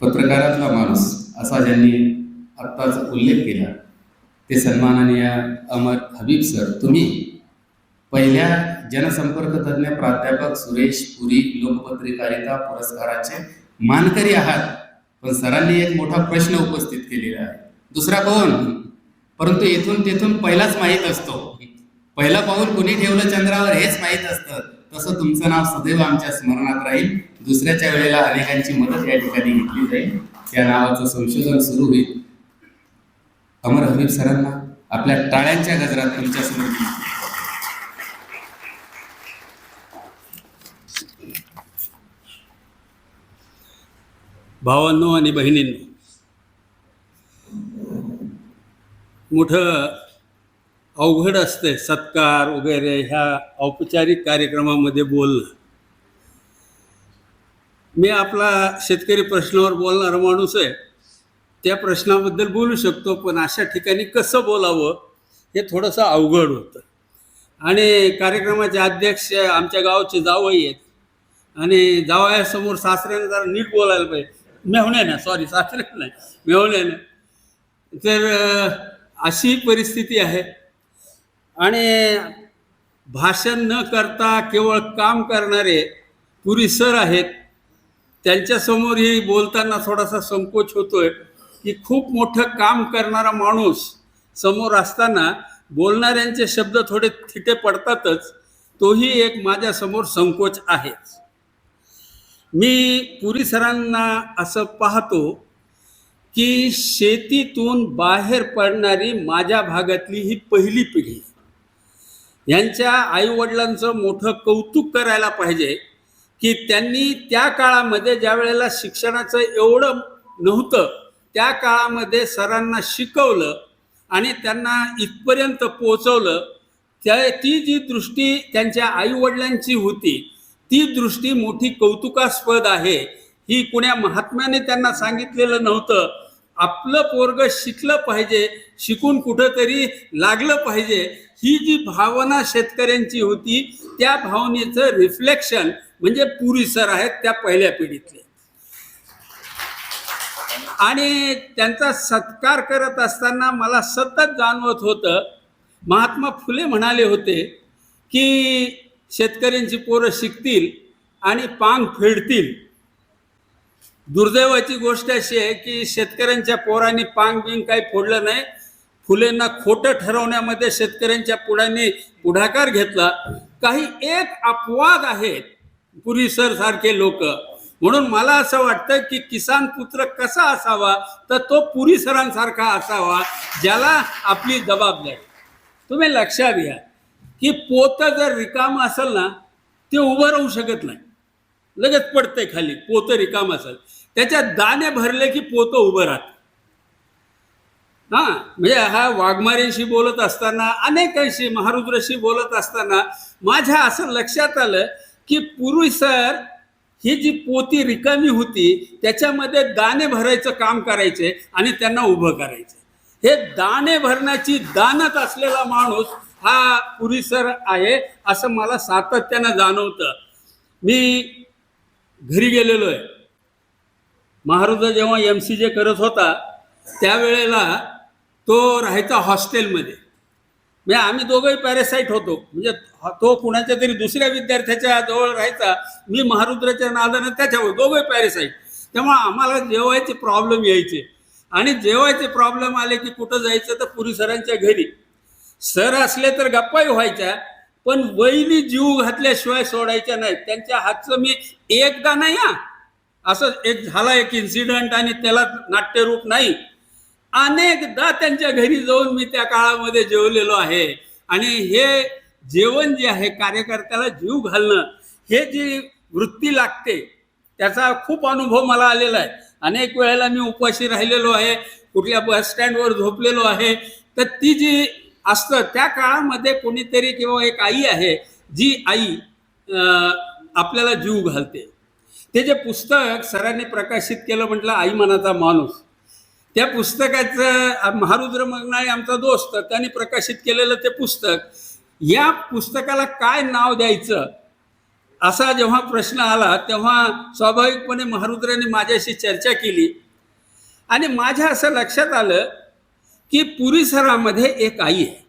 पत्रकारातला माणूस असा ज्यांनी आत्ताच उल्लेख केला ते सन्माननीय अमर हबीब सर तुम्ही पहिल्या जनसंपर्क तज्ज्ञ प्राध्यापक सुरेश पुरी लोकपत्रिकारिता पुरस्काराचे मानकरी आहात पण सरांनी एक मोठा प्रश्न उपस्थित केलेला आहे. दुसरा कोण? परंतु येथून तेथून पहिलाच माहीत असतो. पहिला पाऊल कुणी ठेवलं चंद्रावर हेच माहीत असतं. तसं तुमचं नाव सदैव आमच्या स्मरणात राहील. दुसऱ्याच्या वेळेला अनेकांची मदत या ठिकाणी घेतली जाईल. त्या नावाचं संशोधन सुरू होईल. अमर हबीब सरांना आपल्या टाळ्यांच्या गजरात तुमच्यासमोर भावांनो आणि बहिणींनो मोठं अवघड असते सत्कार वगैरे ह्या औपचारिक कार्यक्रमामध्ये बोलणं. मी आपला शेतकरी प्रश्नावर बोलणारा माणूस आहे. त्या प्रश्नाबद्दल बोलू शकतो पण अशा ठिकाणी कसं बोलावं हे थोडंसं अवघड होतं. आणि कार्यक्रमाचे अध्यक्ष आमच्या गावचे जावई आहेत. आणि जावयासमोर सासऱ्याने जरा नीट बोलायला पाहिजे. मेहुणे ना सॉरी सासरे नाही मेहुणे ना तर अशी परिस्थिती आहे. आणि भाषण न करता केवळ काम करणारे पुरी सर आहेत त्यांच्यासमोरही बोलताना थोडासा संकोच होतोय की खूप मोठं काम करणारा माणूस समोर असताना बोलणाऱ्यांचे शब्द थोडे थिटे पडतातच तोही एक माझ्यासमोर संकोच आहेच. मी पुरी सरांना असं पाहतो की शेतीतून बाहेर पडणारी माझ्या भागातली ही पहिली पिढी. यांच्या आईवडिलांचं मोठं कौतुक करायला पाहिजे की त्यांनी त्या काळामध्ये ज्या वेळेला शिक्षणाचं एवढं नव्हतं त्या काळामध्ये सरांना शिकवलं आणि त्यांना इथपर्यंत पोचवलं त्या ती जी दृष्टी त्यांच्या आईवडिलांची होती ती दृष्टी मोठी कौतुकास्पद आहे. ही कुण्या महात्म्याने त्यांना सांगितलेलं नव्हतं. आपलं पोरग शिकलं पाहिजे शिकून कुठंतरी लागलं पाहिजे ही जी भावना शेतकऱ्यांची होती त्या भावनेचं रिफ्लेक्शन म्हणजे पुरी सर आहेत त्या पहिल्या पिढीतले. आणि त्यांचा सत्कार करत असताना मला सतत जाणवत होतं महात्मा फुले म्हणाले होते की शेतकऱ्यांची पोरं शिकतील आणि पांग फेडतील. दुर्दैवाची गोष्ट अशी आहे की शेतकऱ्यांच्या पोरांनी पांग बिंग काही फोडलं नाही. फुलेंना खोटं ठरवण्यामध्ये शेतकऱ्यांच्या पुढांनी पुढाकार घेतला. काही एक अपवाद आहेत पुरीसर सारखे लोक. म्हणून मला असं वाटतं की किसान पुत्र कसा असावा तर तो पुरी सरांसारखा असावा ज्याला आपली जबाबदारी. तुम्ही लक्षात घ्या की पोतं जर रिकाम असेल ना ते उभं राहू शकत नाही. लगेच पडते खाली पोतं रिकाम असेल त्याच्यात दाणे भरले की पोतं उभं राहत. हा म्हणजे हा वाघमारेशी बोलत असताना अनेकांशी महारुद्रशी बोलत असताना माझ्या असं लक्षात आलं की पूर्वी सर ही जी पोती रिकामी होती त्याच्यामध्ये दाणे भरायचं काम करायचे आणि त्यांना उभं करायचे. हे दाणे भरण्याची दानत असलेला माणूस हा पुरीसर आहे असं मला सातत्यानं जाणवतं. मी घरी गेलेलो आहे. महारुद्र जेव्हा एम सी जे करत होता त्यावेळेला तो राहायचा हॉस्टेलमध्ये. म्हणजे आम्ही दोघंही पॅरेसाईट होतो. म्हणजे तो कुणाच्या तरी दुसऱ्या विद्यार्थ्याच्या जवळ राहायचा मी महारुद्राच्या नादानं त्याच्यावर दोघंही पॅरेसाईट त्यामुळे आम्हाला जेवायचे प्रॉब्लेम यायचे. आणि जेवायचे प्रॉब्लेम आले की कुठं जायचं तर पुरी सरांच्या घरी. सर असले तर गप्पाही व्हायच्या. पण वैली जीव घातल्याशिवाय सोडायच्या नाहीत. त्यांच्या हातचं मी एकदा नाही हा. असं एक झाला एक इन्सिडेंट आणि त्याला नाट्यरूप नाही. अनेकदा त्यांच्या घरी जाऊन मी त्या काळामध्ये जेवलेलो आहे. आणि हे जेवण जे आहे कार्यकर्त्याला जीव घालणं हे जी वृत्ती लागते त्याचा खूप अनुभव मला आलेला आहे. अनेक वेळेला मी उपाशी राहिलेलो आहे कुठल्या बस स्टँडवर झोपलेलो आहे. तर ती जी असतं. त्या काळामध्ये कोणीतरी किंवा एक आई आहे जी आई आपल्याला जीव घालते. ते जे पुस्तक सरांनी प्रकाशित केलं म्हटलं आई मनाचा माणूस. त्या पुस्तकाचं महारुद्र मगनाळे आमचा दोस्त त्यांनी प्रकाशित केलेलं ते पुस्तक. या पुस्तकाला काय नाव द्यायचं? असा जेव्हा प्रश्न आला तेव्हा स्वाभाविकपणे महारुद्राने माझ्याशी चर्चा केली. आणि माझ्या असं लक्षात आलं की पुरीसरामध्ये एक आई आहे.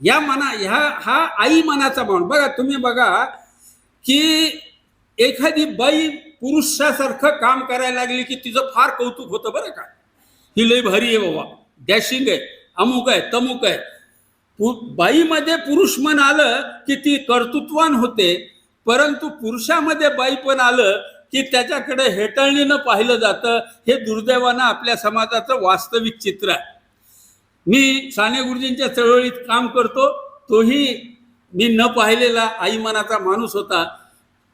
या मना ह्या हा आई मनाचा माणूस. बघा तुम्ही बघा की एखादी बाई पुरुषासारखं काम करायला लागली की तिचं फार कौतुक होतं बरं का? ही लई भारी आहे बाबा. डॅशिंग आहे अमुक आहे तमुक आहे. पु- बाईमध्ये पुरुष मन आलं की ती कर्तृत्वान होते परंतु पुरुषामध्ये बाई पण आलं की त्याच्याकडे हेटाळणीनं पाहिलं जातं. हे दुर्दैवानं आपल्या समाजाचं वास्तविक चित्र आहे. मी साने गुरुजींच्या चळवळीत काम करतो तोही मी न पाहिलेला आई मनाचा माणूस होता.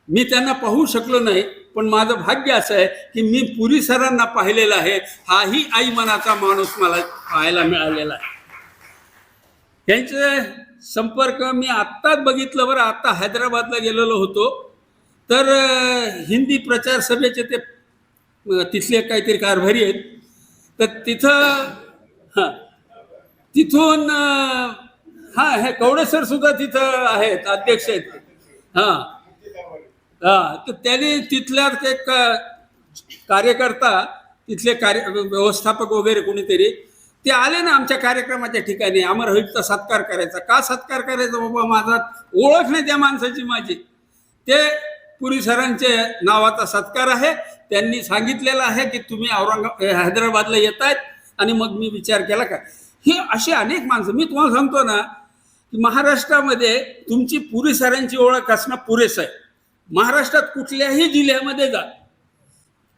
मी त्यांना पाहू शकलो नाही पण माझं भाग्य असं आहे की मी पुरी सरांना पाहिलेला आहे. हाही आई मनाचा माणूस मला पाहायला मिळालेला आहे. त्यांचे संपर्क मी आत्ताच बघितलं बरं. आत्ता हैदराबादला गेलेलो होतो. तर हिंदी प्रचार सभेचे ते तिथले काहीतरी कारभारी आहेत. तर तिथं हां तिथून हा हे कवडे सर सुद्धा तिथं आहेत अध्यक्ष आहेत. हां. हा तर त्यांनी तिथल्या ते कार्यकर्ता तिथले कार्य व्यवस्थापक वगैरे कोणीतरी ते आले ना आमच्या कार्यक्रमाच्या ठिकाणी अमर हबीबचा सत्कार करायचा. का सत्कार करायचा? बाबा माझा ओळख नाही त्या माणसाची माझी. ते पुरी सरांचे नावाचा सत्कार आहे. त्यांनी सांगितलेलं आहे की तुम्ही औरंगाबाद हैदराबादला येत आहेत आणि मग मी विचार केला का? हे अशी अनेक माणसं मी तुम्हाला सांगतो ना की महाराष्ट्रामध्ये तुमची पुरी सरांची ओळख असणं पुरेसं आहे. महाराष्ट्रात कुठल्याही जिल्ह्यामध्ये जा.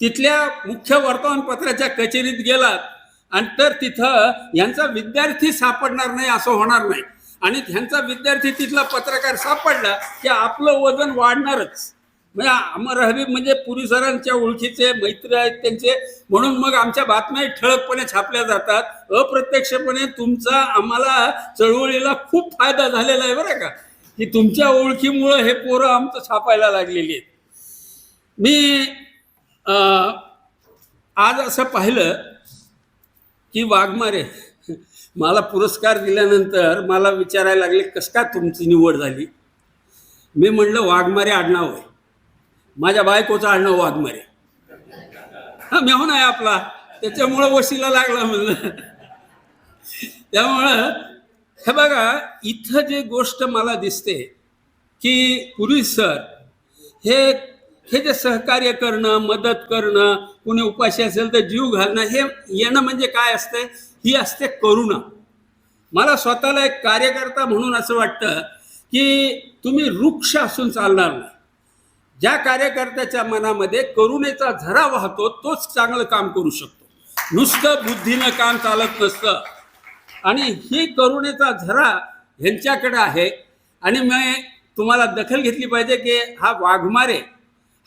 तिथल्या मुख्य वर्तमानपत्राच्या कचेरीत गेलात आणि तर तिथं यांचा विद्यार्थी सापडणार नाही असं होणार नाही. आणि ह्यांचा विद्यार्थी तिथला पत्रकार सापडला की आपलं वजन वाढणारच. म्हणजे अमर हबीब म्हणजे पुरी सरांच्या ओळखीचे मैत्री आहेत त्यांचे. म्हणून मग आमच्या बातम्या ठळकपणे छापल्या जातात. अप्रत्यक्षपणे तुमचा आम्हाला चळवळीला खूप फायदा झालेला आहे बरं का. की तुमच्या ओळखीमुळं हे पोरं आमचं छापायला लागलेली आहेत. मी आज असं पाहिलं की वाघमारे मला पुरस्कार दिल्यानंतर मला विचारायला लागले कस का तुमची निवड झाली? मी म्हणलं वाघमारे आडनाव आहे. माझ्या बायकोचं आडनाव वाघमारे हा मेहून आहे आपला. त्याच्यामुळं वशीला लागला म्हणलं. त्यामुळं हे बघा इथं जे गोष्ट मला दिसते की पुरी सर हे हे जे सहकार्य करणं मदत करणं कुणी उपाशी असेल तर जीव घालणं हे येणं म्हणजे काय असते? ही असते करुणा. मला स्वतःला एक कार्यकर्ता म्हणून असं वाटतं की तुम्ही वृक्ष असून चालणार नाही. ज्या कार्यकर्त्याच्या मनामध्ये करुणेचा झरा वाहतो तोच चांगलं काम करू शकतो. नुसतं बुद्धीनं काम चालत नसतं. आणि ही करुणेचा झरा ह्यांच्याकडे आहे. आणि मी तुम्हाला दखल घेतली पाहिजे की हा वाघमारे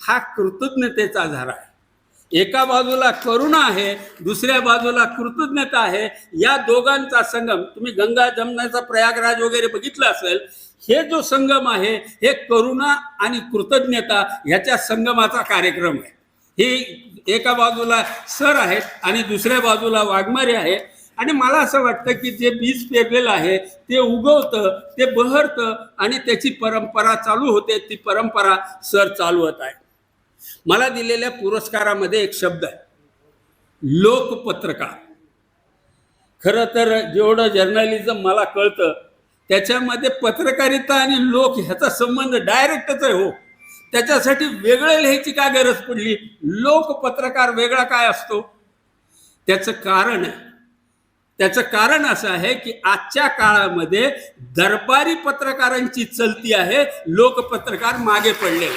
हा कृतज्ञतेचा झरा आहे. एका बाजूला करुणा आहे दुसऱ्या बाजूला कृतज्ञता आहे. या दोघांचा संगम तुम्ही गंगा जमण्याचा प्रयागराज वगैरे बघितलं असेल हे जो संगम आहे हे करुणा आणि कृतज्ञता ह्याच्या संगमाचा कार्यक्रम आहे. ही एका बाजूला सर आहेत आणि दुसऱ्या बाजूला वाघमारे आहे आणि मला असं वाटतं की जे बीज पेरलेलं आहे ते उगवतं ते बहरतं आणि त्याची परंपरा चालू होते ती परंपरा सर चालवत आहे मला दिलेल्या पुरस्कारामध्ये एक शब्द आहे. लोकपत्रकार. खरं तर जेवढं जर्नलिझम मला कळतं त्याच्यामध्ये पत्रकारिता आणि लोक ह्याचा संबंध डायरेक्टच आहे हो. त्याच्यासाठी वेगळं लिहायची काय गरज पडली? लोकपत्रकार वेगळा काय असतो? त्याचं कारण आहे. त्याचं कारण असं आहे की आजच्या काळामध्ये दरबारी पत्रकारांची चलती आहे लोकपत्रकार मागे पडलेले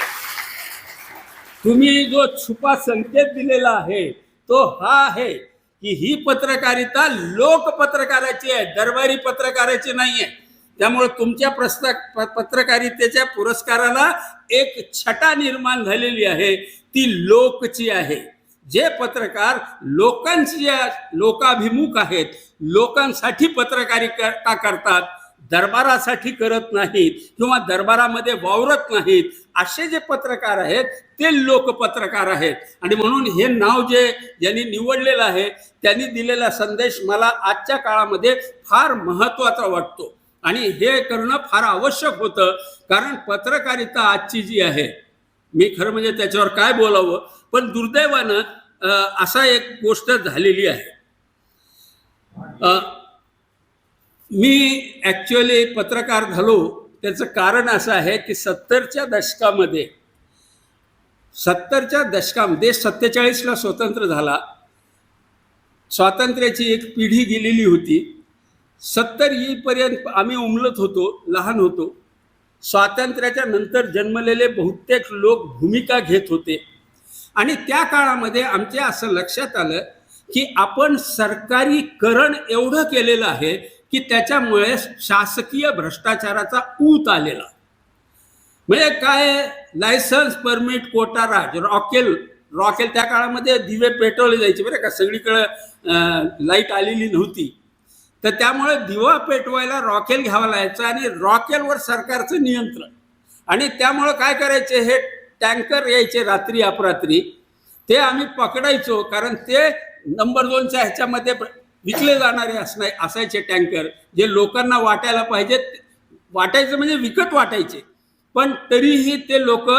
तुम्ही जो छुपा संकेत दिलेला आहे तो हा आहे की ही पत्रकारिता लोक पत्रकाराची आहे दरबारी पत्रकाराची नाही आहे त्यामुळे तुमच्या प्रस्ता प- पत्रकारितेच्या पुरस्काराला एक छटा निर्माण झालेली आहे. ती लोकची आहे. जे पत्रकार लोकांची लोकाभिमुख आहेत लोकांसाठी पत्रकारिता करतात? दरबारासाठी करत नाहीत किंवा दरबारामध्ये वावरत नाहीत. असे जे पत्रकार आहेत ते लोकपत्रकार आहेत. आणि म्हणून हे नाव जे ज्यांनी निवडलेलं आहे त्यांनी दिलेला संदेश मला आजच्या काळामध्ये फार महत्त्वाचा वाटतो. आणि हे करणं फार आवश्यक होतं. कारण पत्रकारिता आजची जी आहे मी खरं म्हणजे त्याच्यावर काय बोलावं? पण दुर्दैवानं असा एक गोष्ट झालेली आहे. मी ॲक्च्युअली पत्रकार झालो. त्याचं कारण असं आहे की सत्तरच्या दशकामध्ये सत्तरच्या दशकामध्ये देश सत्तेचाळीसला स्वतंत्र झाला. स्वातंत्र्याची एक पिढी गेलेली होती. सत्तर येईपर्यंत आम्ही उमलत होतो लहान होतो. स्वातंत्र्याच्या नंतर जन्मलेले बहुतेक लोक भूमिका घेत होते. आणि त्या काळामध्ये आमच्या असं लक्षात आलं की आपण सरकारीकरण एवढं केलेलं आहे की त्याच्यामुळे शासकीय भ्रष्टाचाराचा ऊत आलेला. म्हणजे काय लायसन्स परमिट कोटा राज रॉकेल रॉकेल त्या काळामध्ये दिवे पेटवले जायचे बरं का? सगळीकडं लाइट आलेली नव्हती. तर त्यामुळे दिवा पेटवायला रॉकेल घ्यावा लागायचं आणि रॉकेलवर सरकारचं नियंत्रण. आणि त्यामुळं काय करायचे? हे टँकर यायचे रात्री अपरात्री. ते आम्ही पकडायचो कारण ते नंबर दोनच्या ह्याच्यामध्ये विकले जाणारे असणार असायचे टँकर. जे लोकांना वाटायला पाहिजेत वाटायचं म्हणजे विकत वाटायचे. पण तरीही ते लोक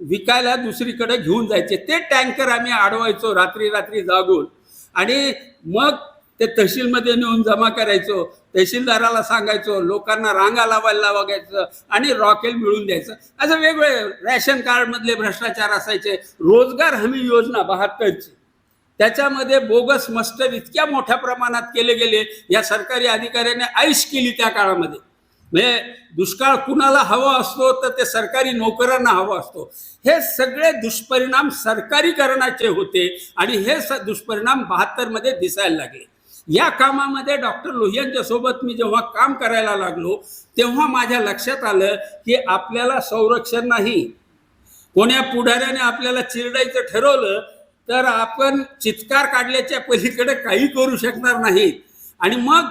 विकायला दुसरीकडे घेऊन जायचे. ते टँकर आम्ही अडवायचो रात्री रात्री जागून. आणि मग ते तहसीलमध्ये नेऊन जमा करायचो तहसीलदाराला सांगायचो लोकांना रांगा लावायला लावायचं आणि रॉकेल मिळून द्यायचं. असं वेगवेगळे रॅशन कार्डमधले भ्रष्टाचार असायचे रोजगार हमी योजना बहात्तरची. त्याच्यामध्ये बोगस मस्टर इतक्या मोठ्या प्रमाणात केले गेले या सरकारी अधिकाऱ्याने ऐश केली त्या काळामध्ये. म्हणजे दुष्काळ कुणाला हवा असतो तर ते सरकारी नोकरांना हवा असतो. हे सगळे दुष्परिणाम सरकारीकरणाचे होते आणि हे स दुष्परिणाम बहात्तरमध्ये दिसायला लागले. या कामामध्ये डॉक्टर लोहियांच्या सोबत मी जेव्हा काम करायला लागलो तेव्हा माझ्या लक्षात आलं की आपल्याला संरक्षण नाही. कोण्या पुढाऱ्याने आपल्याला चिरडायचं ठरवलं तर आपण चित्कार काढल्याच्या पलीकडे काही करू शकणार नाहीत. आणि मग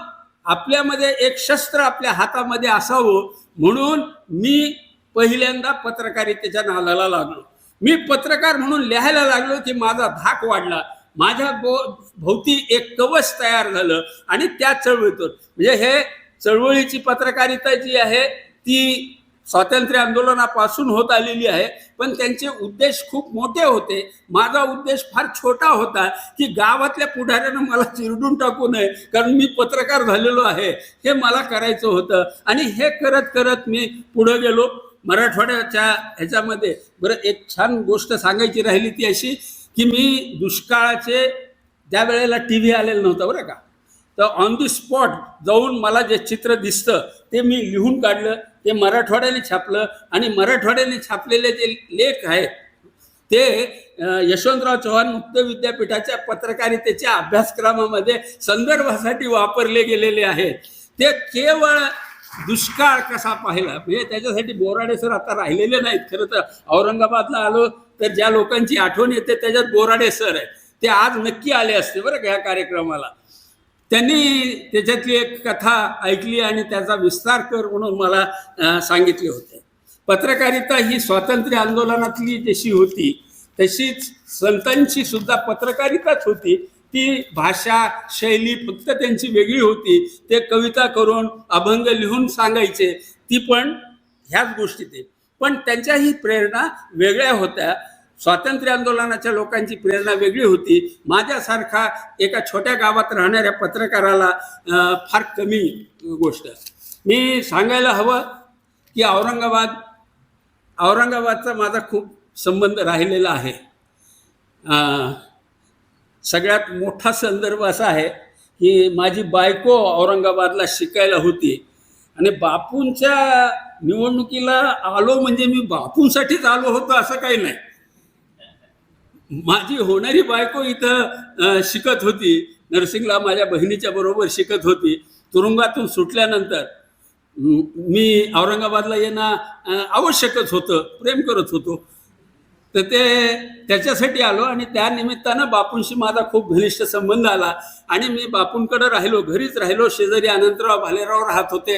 आपल्यामध्ये एक शस्त्र आपल्या हातामध्ये असावं म्हणून मी पहिल्यांदा पत्रकारितेच्या नादाला लागलो. मी पत्रकार म्हणून लिहायला लागलो की माझा धाक वाढला. माझ्या बो भोवती एक कवच तयार झालं आणि त्या चळवळीतून म्हणजे हे चळवळीची पत्रकारिता जी आहे ती स्वातंत्र्य आंदोलनापासून होत आलेली आहे. पण त्यांचे उद्देश खूप मोठे होते. माझा उद्देश फार छोटा होता की गावातल्या पुढाऱ्यानं मला चिरडून टाकू नये कारण मी पत्रकार झालेलो आहे. हे मला करायचं होतं. आणि हे करत करत मी पुढं गेलो. मराठवाड्याच्या ह्याच्यामध्ये. बरं एक छान गोष्ट सांगायची राहिली ती अशी की मी दुष्काळाचे ज्या वेळेला टी व्ही आलेला नव्हता बरं का. तर ऑन दी स्पॉट जाऊन मला जे चित्र दिसतं ते मी लिहून काढलं ते मराठवाड्याने छापलं आणि मराठवाड्याने छापलेले जे लेख आहेत ते यशवंतराव चव्हाण मुक्त विद्यापीठाच्या पत्रकारितेच्या अभ्यासक्रमामध्ये संदर्भासाठी वापरले गेलेले आहेत. ते केवळ दुष्काळ कसा पाहिला? म्हणजे त्याच्यासाठी बोराडे सर आता राहिलेले नाहीत. खरं तर औरंगाबादला आलो तर ज्या लोकांची आठवण येते त्याच्यात बोराडे सर आहे. ते आज नक्की आले असते बरं का ह्या कार्यक्रमाला. त्यांनी त्याच्यातली एक कथा ऐकली आणि त्याचा विस्तार कर म्हणून मला सांगितले होते. पत्रकारिता ही स्वातंत्र्य आंदोलनातली जशी होती तशीच संतांची सुद्धा पत्रकारिताच होती. ती भाषा शैली फक्त त्यांची वेगळी होती. ते कविता करून अभंग लिहून सांगायचे. ती पण ह्याच गोष्टी ते पण त्यांच्या ही प्रेरणा वेगळ्या होत्या. स्वातंत्र्य आंदोलनाच्या लोकांची प्रेरणा वेगळी होती. माझ्यासारखा एका छोट्या गावात राहणाऱ्या पत्रकाराला फार कमी गोष्ट. मी सांगायला हवं की औरंगाबाद औरंगाबादचा माझा खूप संबंध राहिलेला आहे. सगळ्यात मोठा संदर्भ असा आहे की माझी बायको औरंगाबादला शिकायला होती. आणि बापूंच्या निवडणुकीला आलो म्हणजे मी बापूंसाठीच आलो होतो असं काही नाही. माझी होणारी बायको इथं शिकत होती. नर्सिंगला माझ्या बहिणीच्या बरोबर शिकत होती. तुरुंगातून सुटल्यानंतर मी औरंगाबादला येणं आवश्यकच होतं प्रेम करत होतो. तर ते त्याच्यासाठी आलो आणि त्या निमित्तानं बापूंशी माझा खूप घनिष्ठ संबंध आला. आणि मी बापूंकडे राहिलो घरीच राहिलो शेजारी अनंतराव भालेराव राहत होते.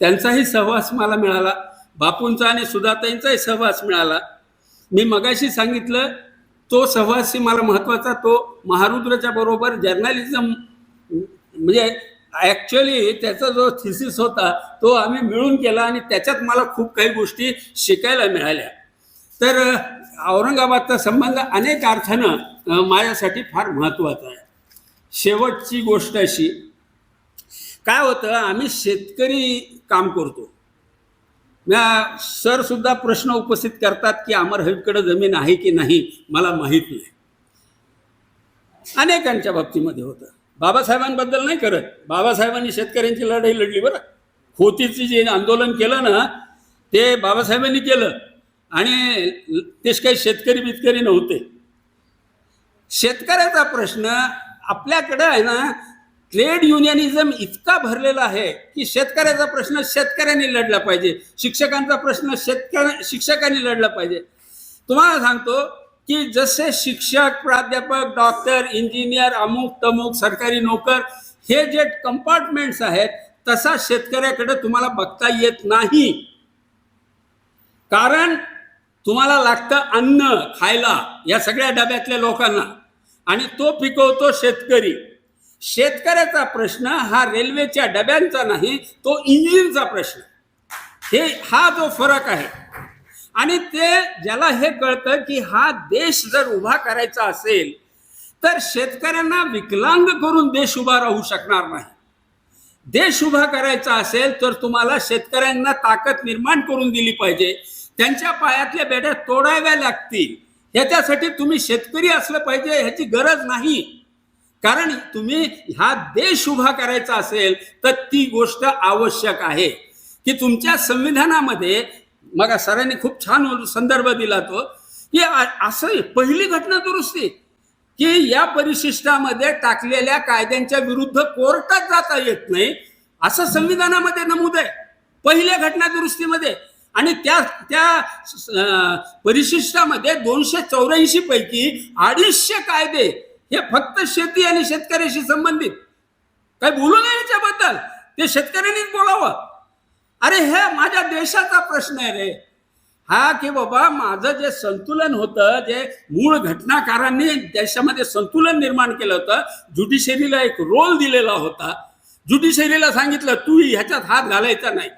त्यांचाही सहवास मला मिळाला. बापूंचा आणि सुधाताईंचाही सहवास मिळाला. मी मगाशी सांगितलं तो सहवासी मला महत्त्वाचा तो महारुद्रच्या बरोबर जर्नालिझम म्हणजे ॲक्च्युअली त्याचा जो थिसिस होता तो आम्ही मिळून केला आणि त्याच्यात मला खूप काही गोष्टी शिकायला मिळाल्या. तर औरंगाबादचा संबंध अनेक अर्थानं माझ्यासाठी फार महत्त्वाचा आहे. शेवटची गोष्ट अशी काय होतं आम्ही शेतकरी काम करतो. म्या सर सुद्धा प्रश्न उपस्थित करतात की अमर हबीबकडे जमीन आहे की नाही मला माहीत नाही. अनेकांच्या बाबतीमध्ये होतं. बाबासाहेबांबद्दल नाही करत. बाबासाहेबांनी शेतकऱ्यांची लढाई लढली बरं. खोतीची जे आंदोलन केलं ना ते बाबासाहेबांनी केलं. आणि तेच काही शेतकरी बितकरी नव्हते. शेतकऱ्याचा प्रश्न आपल्याकडं आहे ना ट्रेड युनियनिझम इतका भरलेला आहे की शेतकऱ्याचा प्रश्न शेतकऱ्यांनी लढला पाहिजे शिक्षकांचा प्रश्न शेतकऱ्या शिक्षकांनी लढला पाहिजे. तुम्हाला सांगतो की जसे शिक्षक प्राध्यापक डॉक्टर इंजिनियर अमुक तमुक सरकारी नोकर हे जे कंपार्टमेंट्स आहेत तसा शेतकऱ्याकडे तुम्हाला बघता येत नाही. कारण तुम्हाला लागतं अन्न खायला या सगळ्या डब्यातल्या लोकांना. आणि तो पिकवतो शेतकरी. शेतकऱ्याचा प्रश्न हा रेल्वेच्या डब्यांचा नाही तो इंजिनचा प्रश्न. हे हा जो फरक आहे. आणि ते ज्याला हे कळतं की हा देश जर उभा करायचा असेल तर शेतकऱ्यांना विकलांग करून देश उभा राहू शकणार नाही. देश उभा करायचा असेल तर तुम्हाला शेतकऱ्यांना ताकद निर्माण करून दिली पाहिजे. त्यांच्या पायातल्या बेड्या तोडाव्या लागतील. ह्याच्यासाठी तुम्ही शेतकरी असलं पाहिजे ह्याची गरज नाही. कारण तुम्ही हा देश उभा करायचा असेल तर ती गोष्ट आवश्यक आहे. की तुमच्या संविधानामध्ये मग सरांनी खूप छान संदर्भ दिला तो की असं पहिली घटना दुरुस्ती की या परिशिष्टामध्ये टाकलेल्या कायद्यांच्या विरुद्ध कोर्टात जाता येत नाही असं संविधानामध्ये नमूद आहे. पहिल्या घटना दुरुस्तीमध्ये आणि त्या त्या परिशिष्टामध्ये दोनशे चौऱ्याऐंशी पैकी अडीचशे कायदे हे फक्त शेती आणि शेतकऱ्याशी संबंधित. काही बोलू नये याच्याबद्दल? ते शेतकऱ्यांनीच बोलावं. अरे हे माझ्या देशाचा प्रश्न आहे रे. हा की बाबा माझं जे संतुलन होतं जे मूळ घटनाकारांनी देशामध्ये संतुलन निर्माण केलं होतं ज्युडिशरीला एक रोल दिलेला होता. ज्युडिशरीला सांगितलं तू ह्याच्यात हात घालायचा नाही.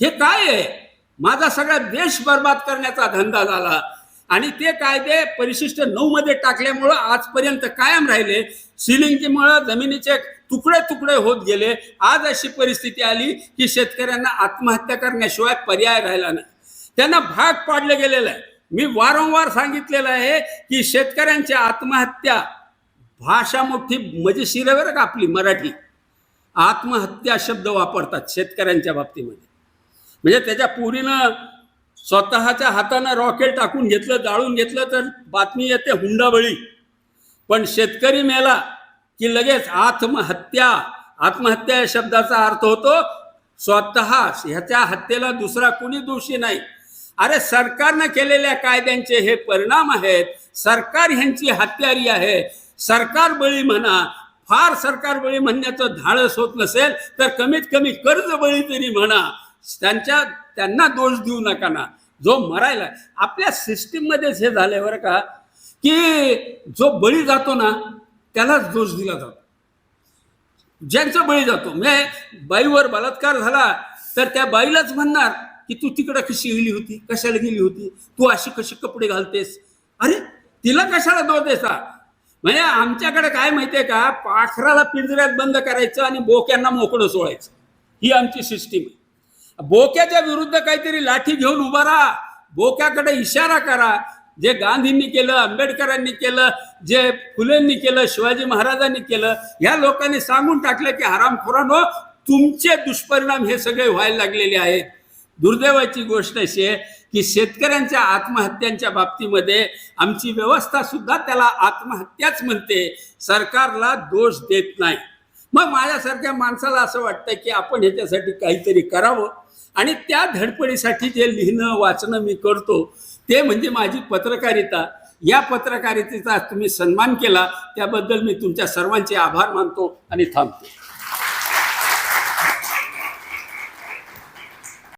हे काय आहे? माझा सगळा देश बर्बाद करण्याचा धंदा झाला. आणि ते कायदे परिशिष्ट नऊ मध्ये टाकल्यामुळं आजपर्यंत कायम राहिले. सिलिंगमुळं जमिनीचे तुकडे तुकडे होत गेले. आज अशी परिस्थिती आली की शेतकऱ्यांना आत्महत्या करण्याशिवाय पर्याय राहिला नाही. त्यांना भाग पाडले गेलेलं आहे. मी वारंवार सांगितलेलं आहे की शेतकऱ्यांच्या आत्महत्या भाषा मोठी मजेशीर बरं का आपली मराठी. आत्महत्या शब्द वापरतात शेतकऱ्यांच्या बाबतीमध्ये. म्हणजे त्याच्या पुरीनं स्वतःच्या हातानं रॉकेट टाकून घेतलं जाळून घेतलं तर बातमी येते हुंडाबळी. पण शेतकरी मेला की लगेच आत्महत्या आत्महत्या या शब्दाचा अर्थ होतो स्वतः ह्याच्या हत्येला दुसरा कुणी दोषी नाही. अरे सरकारनं केलेल्या कायद्यांचे हे परिणाम आहेत. सरकार ह्यांची हत्यारी आहे. सरकार बळी म्हणा फार सरकार बळी म्हणण्याचं धाडस होत नसेल तर कमीत कमी कर्ज बळी तरी म्हणा. त्यांच्या त्यांना दोष देऊ नका ना. जो मरायला आपल्या सिस्टीममध्येच हे झालंय बरं का की जो बळी जातो ना त्यालाच दोष दिला जातो. ज्यांचा बळी जातो म्हणजे बाईवर बलात्कार झाला तर त्या बाईलाच म्हणणार की तू तिकडं कशी गेली होती कशाला गेली होती तू अशी कशी कपडे घालतेस? अरे तिला कशाला दोष द्यायचा? म्हणजे आमच्याकडे काय माहितीये का पाखराला पिंजऱ्यात बंद करायचं आणि बोक्यांना मोकळं सोडायचं. ही आमची सिस्टीम आहे. बोक्याच्या विरुद्ध काहीतरी लाठी घेऊन उभा राहा. बोक्याकडे इशारा करा. जे गांधींनी केलं आंबेडकरांनी केलं जे फुलेंनी केलं शिवाजी महाराजांनी केलं ह्या लोकांनी सांगून टाकलं की हरामखोरानो तुमचे दुष्परिणाम हे सगळे व्हायला लागलेले आहेत. दुर्दैवाची गोष्ट अशी आहे की शेतकऱ्यांच्या आत्महत्यांच्या बाबतीमध्ये आमची व्यवस्था सुद्धा त्याला आत्महत्याच म्हणते. सरकारला दोष देत नाही. मग माझ्यासारख्या माणसाला असं वाटतं की आपण ह्याच्यासाठी काहीतरी करावं. आणि त्या धडपडीसाठी जे लिहिणं वाचणं मी करतो ते म्हणजे माझी पत्रकारिता. या पत्रकारितेचा तुम्ही सन्मान केला त्याबद्दल मी तुमच्या सर्वांचे आभार मानतो आणि थांबतो.